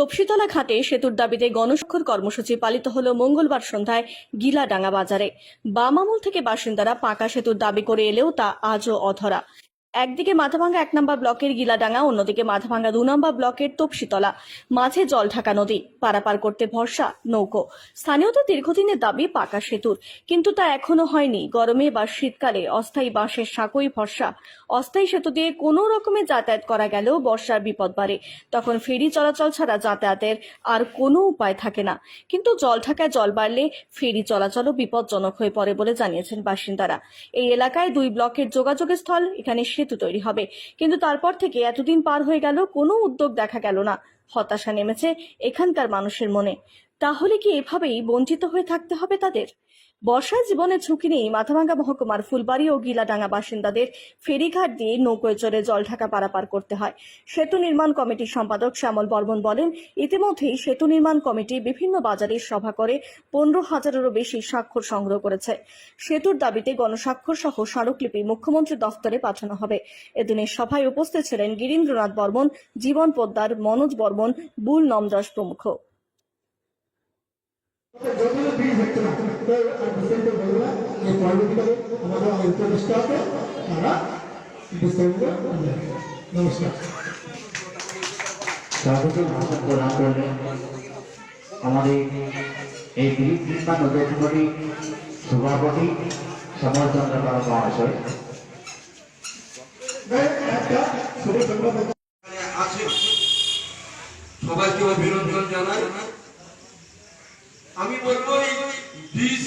তপসিতলা ঘাটে সেতুর দাবিতে গণস্বাক্ষর কর্মসূচি পালিত হল মঙ্গলবার সন্ধ্যায় গিলাডাঙ্গা বাজারে। বামামুল থেকে বাসিন্দারা পাকা সেতুর দাবি করে এলেও তা আজও অধরা। একদিকে মাথাভাঙ্গা এক নম্বর ব্লকের গিলাডাঙ্গা, অন্যদিকে মাথাভাঙ্গা দু নম্বর ব্লকের তপসিতলা। মাঝে জলঢাকা নদী, পারাপার করতে ভরসা, নৌকো। স্থানীয়দের দীর্ঘদিনের দাবি পাকা সেতুর, কিন্তু তা এখনও হয়নি। গরমে বা শীতকালে অস্থায়ী বাঁশের সাঁকোই ভরসা। অস্থায়ী সেতু দিয়ে কোনো রকমে যাতায়াত করা গেলেও বর্ষার বিপদ বাড়ে। তখন ফেরি চলাচল ছাড়া যাতায়াতের আর কোনো উপায় থাকে না। কিন্তু জলঢাকায় জল বাড়লে ফেরি চলাচলও বিপজ্জনক হয়ে পড়ে বলে জানিয়েছেন বাসিন্দারা। এই এলাকায় দুই ব্লকের যোগাযোগের স্থল এখানে সেতু তৈরি হবে। কিন্তু তারপর থেকে এতদিন পার হয়ে গেল, কোনো উদ্যোগ দেখা গেল না। হতাশা নেমেছে এখানকার মানুষের মনে। তাহলে কি এভাবেই বঞ্চিত হয়ে থাকতে হবে তাদের? বর্ষায় জীবনের ঝুঁকি নিয়ে মাথাভাঙ্গা মহকুমার ফুলবাড়ি ও গিলাডাঙ্গা বাসিন্দাদের ফেরিঘাট দিয়ে নৌকোয় চড়ে জলঢাকা পারাপার করতে হয়। সেতু নির্মাণ কমিটির সম্পাদক শ্যামল বর্মন বলেন, ইতিমধ্যেই সেতু নির্মাণ কমিটি বিভিন্ন বাজারে সভা করে পনেরো হাজারেরও বেশি স্বাক্ষর সংগ্রহ করেছে। সেতুর দাবিতে গণস্বাক্ষর সহ স্মারকলিপি মুখ্যমন্ত্রী দফতরে পাঠানো হবে। এদিনের সভায় উপস্থিত ছিলেন গিরীন্দ্রনাথ বর্মন, জীবন পোদ্দার মনোজ বর্মন, বুল নমদাস প্রমুখ। যদিও বীজ হচ্ছে না তো ডিসেম্বর বলব যে পরবর্তীকালে আমাদের উপদেষ্টা আছে। তারা ডিসেম্বর নমস্কার। সভাপতি ভাষণ প্রদান করলেন আমাদের এই নির্মাণ সভাপতি সমরচন্দ্র কর মহাশয়। একটা আমি বলব এই বীজ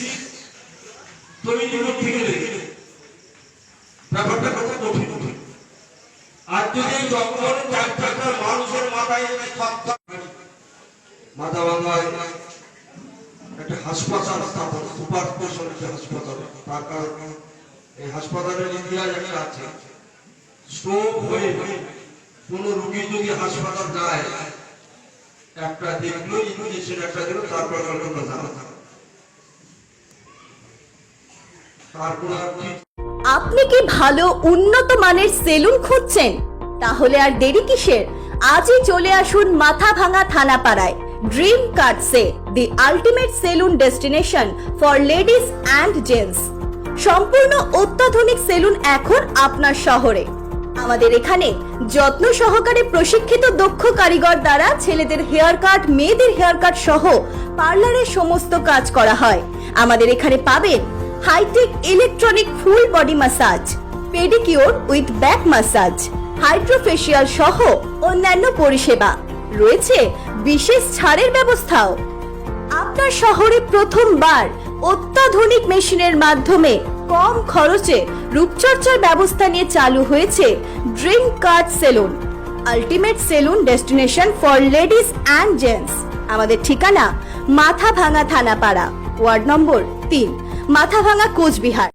তৈরি করতে গেলে ব্যাপারটা কত কঠিন। আর যদি চার মানুষের মাথায় মাথা ভাঙায় একটা হাসপাতাল স্থাপন, সুপার স্পেশালিটি হাসপাতাল। তার কারণে এই হাসপাতালের ইতিহাস একটা আছে। স্ট্রোক হয়ে, কোন রোগী যদি হাসপাতাল যায় একটা দেখল ইঞ্জেকশন একটা দিল তারপর গেল কথা। তারপর আপনি কি ভালো, উন্নত মানের সেলুন খুঁজছেন? তাহলে আর দেরি কিসের? আজই চলে আসুন Mathabhanga থানাপাড়ায়। Dream cuts the ultimate salon destination for ladies and gents. সম্পূর্ণ অত্যাধুনিক সেলুন এখন আপনার শহরে। আমাদের এখানে যত্ন সহকারে প্রশিক্ষিত দক্ষ কারিগর দ্বারা ছেলেদের হেয়ার কাট, মেয়েদের হেয়ার কাট সহ পার্লারের সমস্ত কাজ করা হয়। আমাদের এখানে পাবেন hi tech electronic full body massage, pedicure with back massage, hydrofacial সহ অন্যান্য পরিষেবা। রয়েছে বিশেষ ছাড়ের ব্যবস্থাও। আপনার শহরে প্রথমবার অত্যাধুনিক মেশিনের মাধ্যমে কম খরচে রূপচর্চার ব্যবস্থা নিয়ে চালু হয়েছে dream card salon, ultimate salon destination for ladies and gents. আমাদের ঠিকানা মাথা ভাঙা থানাপাড়া, ওয়ার্ড নম্বর তিন মাথা ভাঙা কোচবিহার।